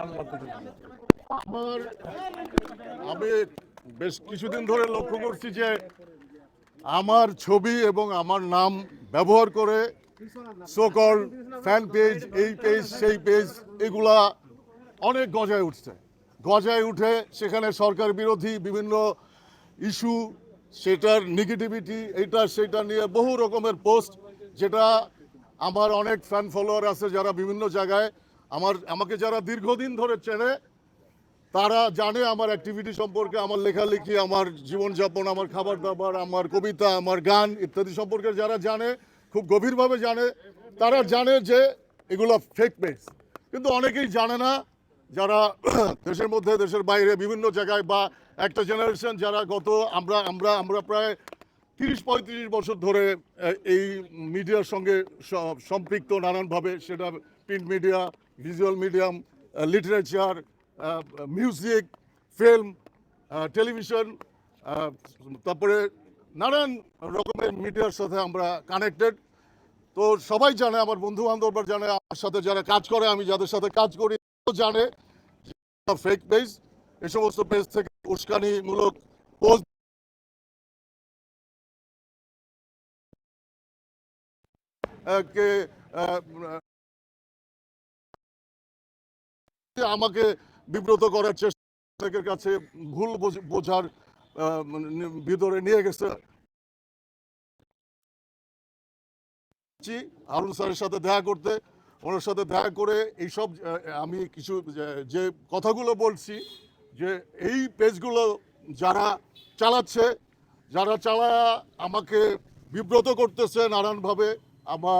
আমার আমি বেশ কিছুদিন ধরে লক্ষ্য করছি যে আমার ছবি এবং আমার নাম ব্যবহার করে সোকল ফ্যান পেজ এই পেজ সেই পেজ এগুলা অনেক গজায় উঠছে। গজায় উঠে সেখানে সরকার বিরোধী বিভিন্ন ইস্যু, সেটার নেগেটিভিটি এইটা সেটা নিয়ে বহু রকমের পোস্ট যেটা আমার অনেক ফ্যান ফলোয়ার আছে যারা বিভিন্ন জায়গায় আমার, আমাকে যারা দীর্ঘদিন ধরে চেনে, তারা জানে আমার অ্যাক্টিভিটি সম্পর্কে, আমার লেখালেখি, আমার জীবনযাপন, আমার খাবার দাবার আমার কবিতা, আমার গান ইত্যাদি সম্পর্কে যারা জানে, খুব গভীরভাবে জানে, তারা জানে যে এগুলো ফেক পেজ কিন্তু অনেকেই জানে না, যারা দেশের মধ্যে, দেশের বাইরে, বিভিন্ন জায়গায় বা একটা জেনারেশন যারা গত আমরা আমরা আমরা প্রায় তিরিশ, পঁয়ত্রিশ বছর ধরে এই মিডিয়ার সঙ্গে সম্পৃক্ত নানানভাবে, সেটা print media visual medium literature music film television তারপরে নানান রকমের মিডিয়ার সাথে আমরা কানেক্টেড তো সবাই জানে, আমার বন্ধু বান্ধবরা জানে, আমার সাথে যারা কাজ করে, আমি যাদের সাথে কাজ করি জানে ফেক পেজ এ সমস্ত পেজ থেকে উস্কানিমূলক পোস্ট কে আমাকে বিব্রত করার চেষ্টা কাছে ভুল বোঝার মানে ভিতরে নিয়ে গেছে। জি, হারুন স্যারের সাথে দেখা করতে ওনার সাথে দেখা করে এইসব আমি কিছু যে কথাগুলো বলছি যে এই পেজগুলো যারা চালাচ্ছে যারা চালা আমাকে বিব্রত করতেছে নানানভাবে আমার